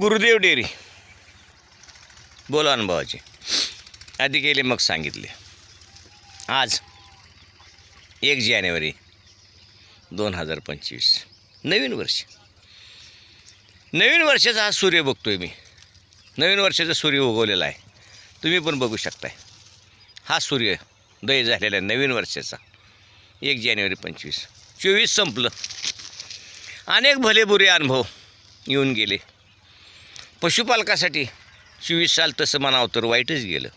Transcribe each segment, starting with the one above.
Gurudev dairy. बोला अनुभवाचे आधी केले मग सांगितले. आज एक जानेवारी दोन हजार पंचवीस. नवीन वर्ष. नवीन वर्षाचा हा सूर्य बघतोय मी. नवीन वर्षाचा सूर्य उगवलेला आहे. तुम्ही पण बघू शकताय. हा सूर्य दय झालेला आहे नवीन वर्षाचा. एक जानेवारी पंचवीस. चोवीस संपलं. अनेक भले बुरे अनुभव येऊन गेले. पशुपालकासाठी चोवीस साल तसं म्हणावं तर वाईटच गेलं.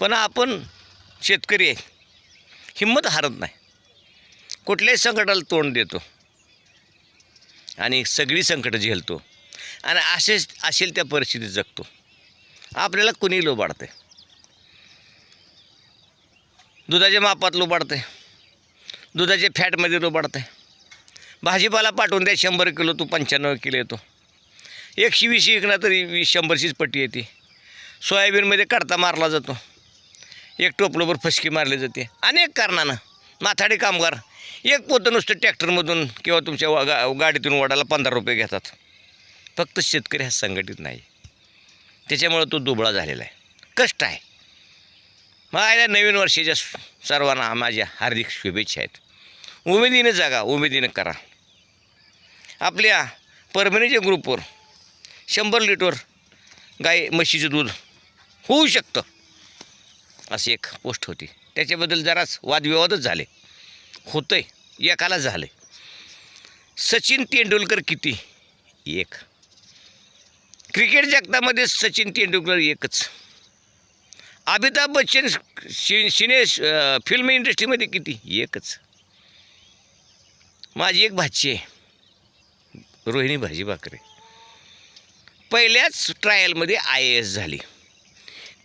पण आपण शेतकरी आहे हिंमत हारत नाही. कुठल्याही संकटाला तोंड देतो. आणि सगळी संकटं झेलतो. आणि असेच असेल त्या परिस्थितीत जगतो. आपल्याला कुणी लोबाडते दुधाच्या मापात लोबाडते दुधाच्या फॅटमध्ये लोबाडते भाजीपाला पाठवून द्या शंभर किलो तू पंच्याण्णव किलो येतो. एकशे वीस विकणार तरी वीस शंभरचीच पट्टी येते. सोयाबीनमध्ये काढता मारला जातो. एक टोपलोभर फसकी मारली जाते. अनेक कारणानं माथाडी कामगार एक पोतं नुसतं ट्रॅक्टरमधून किंवा तुमच्या गा गाडीतून वडाला पंधरा रुपये घेतात. फक्त शेतकरी हा संघटित नाही. त्याच्यामुळं तो दुबळा झालेला आहे. कष्ट आहे. मग या नवीन वर्षाच्या सर्वांना माझ्या हार्दिक शुभेच्छा आहेत. उमेदीनं जागा उमेदीनं करा. आपल्या परभणीच्या ग्रुपवर शंभर लिटर गाय म्हशीचं दूध होऊ शकतं. अशी एक पोस्ट होती. त्याच्याबद्दल जराच वादविवादच झाले. होतंय. एकाला झाले सचिन तेंडुलकर किती? एक. क्रिकेट जगतामध्ये सचिन तेंडुलकर एकच. अमिताभ बच्चन शि सिने फिल्म इंडस्ट्रीमध्ये किती? एकच. माझी एक भाची आहे. रोहिणी भाजी भाकरे. पहिल्याच ट्रायलमध्ये आय ए एस झाली.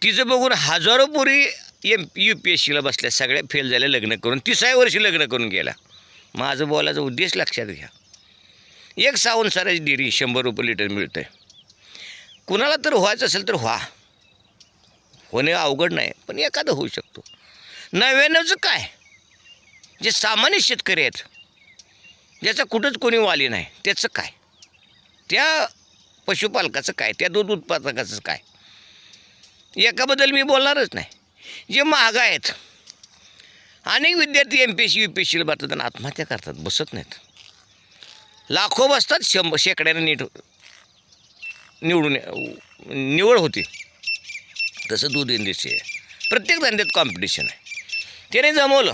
तिचं बघून हजारो पोरी एम यू पी एस सीला बसल्या सगळ्या फेल झाल्या लग्न करून. तिसऱ्या वर्षी लग्न करून गेला. माझं बोलायचा उद्देश लक्षात घ्या. एक सावून साराची डिरी शंभर रुपये लिटर मिळतं आहे कुणाला तर व्हायचं असेल तर व्हा. होणे अवघड नाही पण एखादं होऊ शकतो. नव्याण्णवचं काय? जे सामान्य शेतकरी आहेत ज्याचा कुठंच कोणी वाली नाही त्याचं काय? त्या पशुपालकाचं काय? त्या दूध उत्पादकाचं काय? एकाबद्दल मी बोलणारच नाही. जे महाग आहेत. अनेक विद्यार्थी M P S C U P S सीला बसतात आणि आत्महत्या करतात बसत नाहीत. लाखो बसतात शंभर शेकड्याने नीट निवडून निवड होती. तसं दूध इंडस्ट्री आहे. प्रत्येक धंद्यात कॉम्पिटिशन आहे. त्याने जमवलं.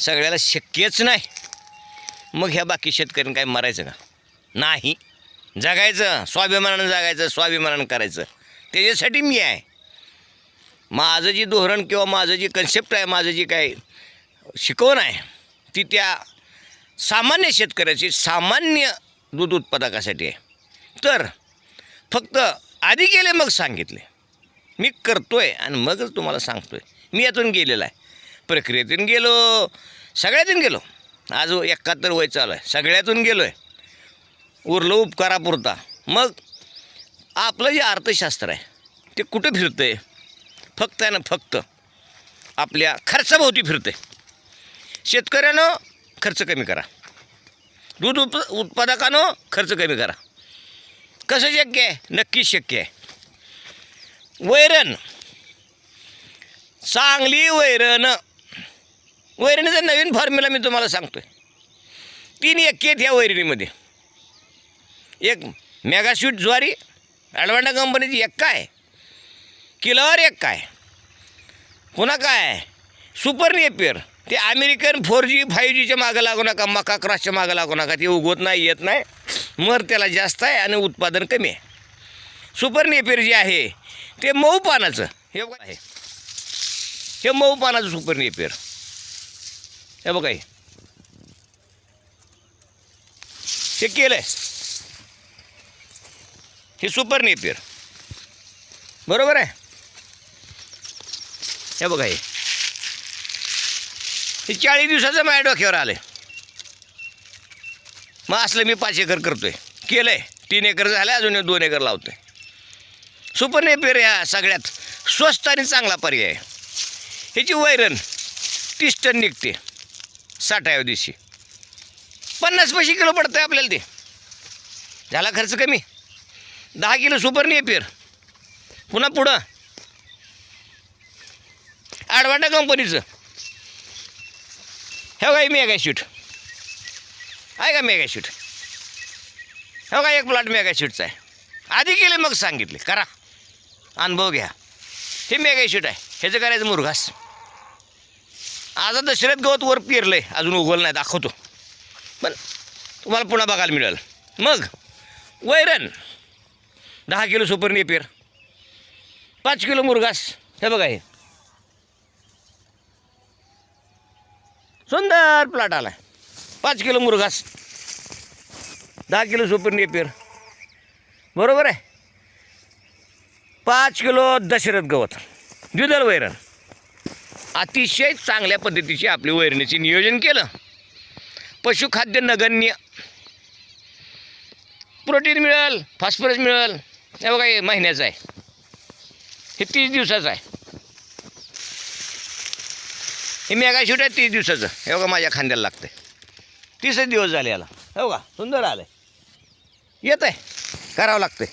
सगळ्याला शक्यच नाही. मग ह्या बाकी शेतकऱ्यांनी काय मरायचं का? नाही. जगायचं स्वाभिमानानं जगायचं स्वाभिमानानं करायचं. त्याच्यासाठी मी आहे. माझं जे धोरण किंवा माझं जे कन्सेप्ट आहे माझं जे काय शिकवण आहे ती त्या सामान्य शेतकऱ्याची सामान्य दूध उत्पादकासाठी आहे. तर फक्त आधी गेले मग सांगितले. मी करतो आहे आणि मगच तुम्हाला सांगतो आहे मी यातून गेलेला आहे. प्रक्रियेतून गेलो सगळ्यातून गेलो. आज एकाहत्तर वय चालू आहे. सगळ्यातून गेलो आहे उरलं उपकारापुरता. मग आपलं जे अर्थशास्त्र आहे ते कुठं फिरतं आहे फक्त आहे ना फक्त आपल्या खर्चाभोवती फिरते शेतकऱ्यानं खर्च कमी करा. दूध उप उत्पादकानं खर्च कमी करा. कसं शक्य आहे? नक्कीच शक्य आहे. वैरण. चांगली वैरण. वैरणीचा नवीन फॉर्म्युला मी तुम्हाला सांगतोय. तीन एक आहेत ह्या वैरणीमध्ये. एक मेगास्वीट ज्वारी ॲडवांडा कंपनीची एक काय? किलोवर एक काय? पुन्हा काय? सुपर नेपियर ते अमेरिकन फोर जी फाईव्ह जीच्या मागं लागू नका मका क्रॉसच्या मागं लागू नका. ते उगवत नाही येत नाही. मर त्याला जास्त आहे आणि उत्पादन कमी आहे. सुपर नेपियर जे आहे ते मऊ पानाचं. हे बघा आहे हे मऊ पानाचं सुपर नेपियर हे बघा हे. केलं आहे हे सुपर नेपियर. बरोबर आहे? हे बघा हे. हे चाळीस दिवसाचं माझ्या डोक्यावर आलं मग असलं मी पाच एकर करतोय. केलं आहे तीन एकर झालं अजून दोन एकर लावतोय. सुपर नेपियर या सगळ्यात स्वस्त आणि चांगला पर्याय. आहे ह्याची वैरण तीस टन निघते. साठाव्या दिवशी. पन्नास पैसे किलो पडतं आपल्याला ते. झाला खर्च कमी? दहा किलो सुपर पेर. पुन्हा पुढं. आडवाटा कंपनीचं. हे काय मेगा शूट. आहे का मेगा शूट? हो का एक प्लॉट मेगा शूटचा आहे. आधी केले मग सांगितले. करा. अनुभव घ्या. हे मेगा शूट आहे. ह्याचं करायचं मुरघास. आता दशरथ गवत वर पेरलं आहे अजून उगवलं नाही दाखवतो. पण तुम्हाला पुन्हा बघायला मिळेल. मग वैरण. दहा किलो सुपर नेपियर. पाच किलो मुरगास. हे बघा हे. सुंदर प्लॉट आला पाच किलो मुरगास. दहा किलो सुपर नेपियर. बरोबर आहे? पाच किलो दशरथ गवत. द्विदल वैरण. अतिशय चांगल्या पद्धतीची आपली वैरणीचे नियोजन केलं. पशुखाद्य नगण्य. प्रोटीन मिळेल फॉस्फरस मिळेल हे बघा हे महिन्याचं आहे. हे तीस दिवसाचं आहे. हे मेगा शूट आहे तीस दिवसाचं. हे बघा माझ्या खांद्याला लागतं तीसच दिवस झाले याला. हो का सुंदर आलं आहे येत आहे करावं लागतं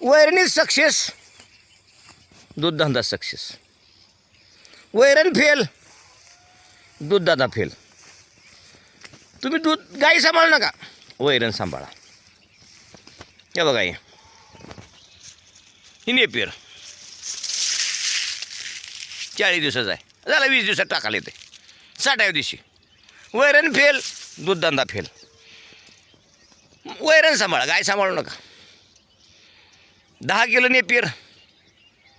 वैरणी सक्सेस. दूधधंदा सक्सेस. वैरण फेल. दूधदादा फेल. तुम्ही दूध गाई सांभाळू नका. वैरण सांभाळा. हे बघा हे. ही नेपियर. चाळीस दिवसाचा आहे. झाला वीस दिवसात टाकायला येते साठाव्या दिवशी. वैरण फेल दूधधंदा फेल. वैरण सांभाळा गाय सांभाळू नका. दहा किलो नेपियर.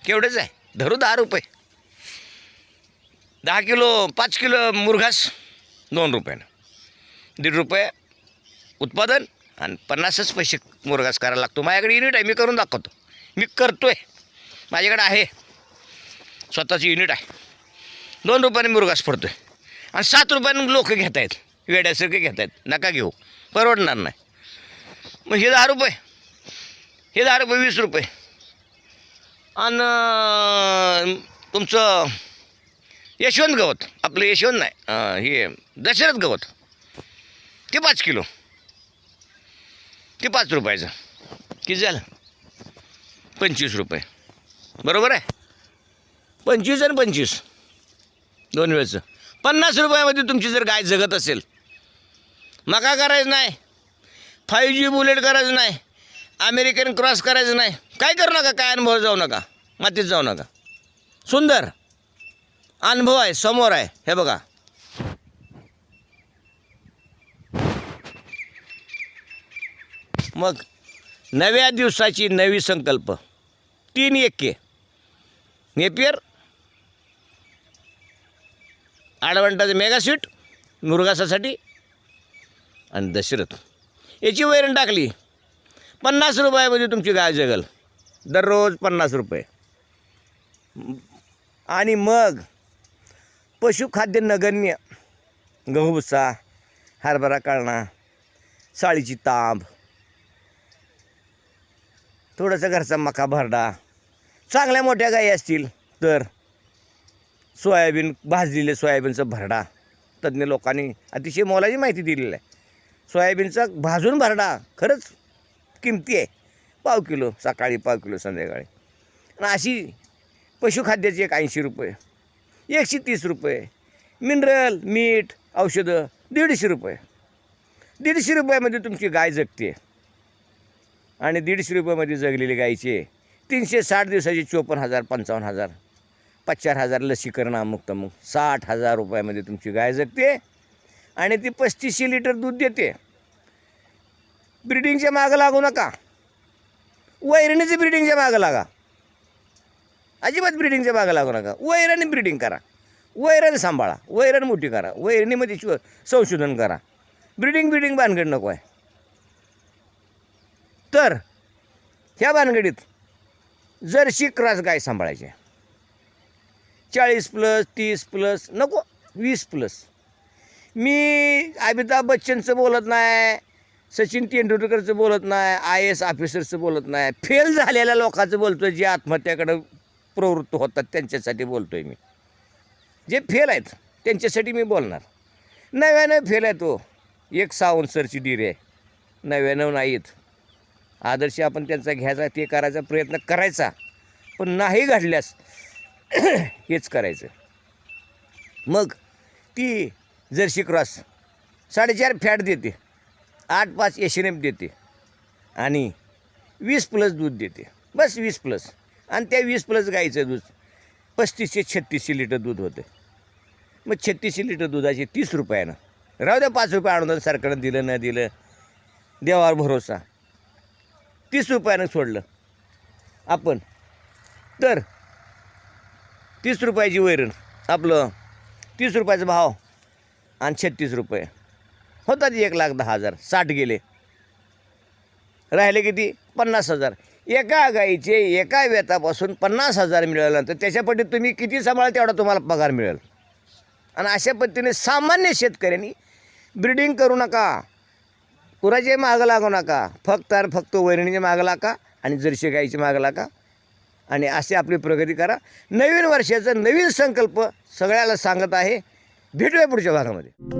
केवढेच आहे? धरू दहा रुपये. दहा किलो पाच किलो मुरघास दोन रुपयानं. दीड रुपये उत्पादन आणि पन्नासच पैसे मुरघास करायला लागतो. माझ्याकडे युनिट आहे मी करून दाखवतो. मी करतो आहे माझ्याकडे आहे. स्वतःची युनिट आहे. दोन रुपयाने मुरगास पडतो आहे आणि सात रुपयाने लोक घेत आहेत वेड्यासारखे घेत आहेत नका घेऊ. परवडणार नाही. मग हे दहा रुपये. हे दहा रुपये वीस रुपये. आणि तुमचं यशवंत गवत. आपलं यशवंत नाही हे दशरथ गवत. ते पाच किलो. ते पाच रुपयाचं. किती झालं? पंचवीस रुपये. बरोबर आहे? पंचवीस आणि पंचवीस. दोन वेळचं. पन्नास रुपयामध्ये तुमची जर गाय जगत असेल मका करायचं नाही फाईव्ह जी बुलेट करायचं नाही अमेरिकन क्रॉस करायचं नाही काय करू नका काय अनुभव जाऊ नका मातीत जाऊ नका. सुंदर. अनुभव आहे समोर आहे हे बघा. मग नव्या दिवसाची नवी संकल्प. तीन एक्के नेपियर आडवंटाचं मेगास्वीट मुरगासासाठी आणि दशरथ. याची वैरण टाकली. पन्नास रुपयामध्ये तुमची गाय जगल. दररोज पन्नास रुपये. आणि मग पशुखाद्य नगण्य गहू भुसा हरभरा काळणा साळीची तांब थोडासा घरचा मका भरडा चांगल्या मोठ्या गायी असतील तर सोयाबीन भाजलेले सोयाबीनचं भरडा. तज्ज्ञ लोकांनी अतिशय मोलाची माहिती दिलेली आहे. सोयाबीनचा भाजून भरडा खरंच किमती आहे. पाव किलो सकाळी पाव किलो संध्याकाळी. आणि अशी पशुखाद्याची एक ऐंशी रुपये एकशे तीस रुपये मिनरल मीठ औषधं दीडशे रुपये. दीडशे रुपयामध्ये तुमची गाय जगते. आणि दीडशे रुपयामध्ये जगलेली गायचे तीनशे साठ दिवसाचे चोपन्न हजार पंचावन्न हजार पाच चार हजार लसीकरण अमुक तमुक साठ हजार रुपयामध्ये तुमची गाय जगते आणि ती पस्तीसशे लिटर दूध देते. ब्रिडिंगच्या मागं लागू नका. वैरणीचे ब्रिडिंगच्या मागं लागा. अजिबात ब्रिडिंगच्या मागं लागू नका. वैरणी ब्रिडिंग करा. वैरण सांभाळा. वैरण मोठी करा. वैरणीमध्ये शिव संशोधन करा. ब्रिडिंग ब्रिडिंग भानगड नको आहे. तर ह्या भानगडीत जर्सी क्रॉस गाय सांभाळायची. चाळीस प्लस तीस प्लस नको वीस प्लस. मी अमिताभ बच्चनचं बोलत नाही सचिन तेंडुलकरचं बोलत नाही आय एस ऑफिसरचं बोलत नाही. फेल झालेल्या लोकांचं बोलतो आहे जे आत्महत्याकडं प्रवृत्त होतात त्यांच्यासाठी बोलतो आहे मी. जे फेल आहेत त्यांच्यासाठी मी बोलणार. नव्यानं फेल आहे तो. एक सावंत सरची डिरे. आहे नव्याण्णव नाहीत. आदर्श आपण त्यांचा घ्यायचा ते करायचा प्रयत्न करायचा. पण नाही घडल्यास हेच करायचं. मग ती जर्सी क्रॉस साडेचार फॅट देते आठ पाच एश एन एफ देते आणि वीस प्लस दूध देते. बस वीस प्लस. आणि त्या वीस प्लस गाईचं दूध पस्तीसशे छत्तीसशे लिटर दूध होतं. मग छत्तीसशे लिटर दुधाचे तीस रुपयानं. राहू द्या पाच रुपये आणून सरकारनं दिलं न दिलं देवावर भरोसा. तीस रुपयानं सोडलं. आपण. तर तीस रुपयाची वैरण आपलं तीस रुपयाचा भाव आणि छत्तीस रुपये. होतात एक लाख दहा हजार साठ गेले. राहिले किती? पन्नास हजार. एका गाईचे एका वेतापासून पन्नास हजार मिळाल्यानंतर त्याच्यापट्टी तुम्ही किती सांभाळा तेवढा तुम्हाला पगार मिळेल. आणि अशा पद्धतीने सामान्य शेतकऱ्यांनी ब्रिडिंग करू नका. कुराचे मागं लागू नका? फक्त आणि फक्त वैरणीचे मागं लागा आणि जर्शी गाईचे मागं लागा आणि असे आपली प्रगती करा. नवीन वर्षाचा नवीन संकल्प सगळ्याला सांगत आहे. भेटूया पुढच्या भागामध्ये.